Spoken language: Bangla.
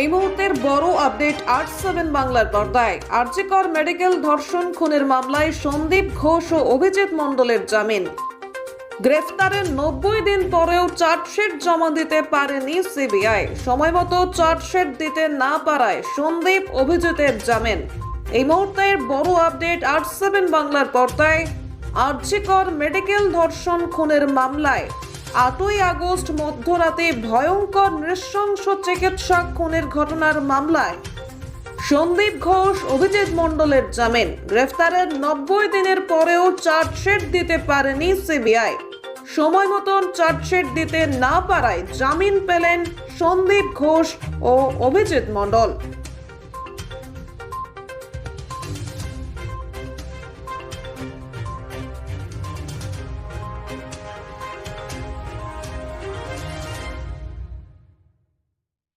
এই মুহূর্তের বড় আপডেট আট সেভেন বাংলার পর্দায়। আর্যিকর মেডিকেল ধর্ষণ খুনের মামলায় সন্দীপ ঘোষ ও অভিজিৎ মণ্ডলের জামিন। গ্রেফতারের নব্বই দিন পরেও চার্জশিট জমা দিতে পারেনি সিবিআই। সময়মতো চার্জশিট দিতে না পারায় সন্দীপ অভিজিতের জামিন। এই মুহূর্তের বড় আপডেট আট সেভেন বাংলার পর্দায় আর্যিকর মেডিকেল ধর্ষণ খুনের মামলায়। আটই আগস্ট মধ্যরাতে ভয়ঙ্কর নৃশংস চিকিৎসা খুনের ঘটনার মামলায় সন্দীপ ঘোষ, অভিজিৎ মণ্ডলের জামিন। গ্রেফতারের নব্বই দিনের পরেও চার্জশিট দিতে পারেনি সিবিআই। সময় মতন চার্জশিট দিতে না পারায় জামিন পেলেন সন্দীপ ঘোষ ও অভিজিৎ মণ্ডল।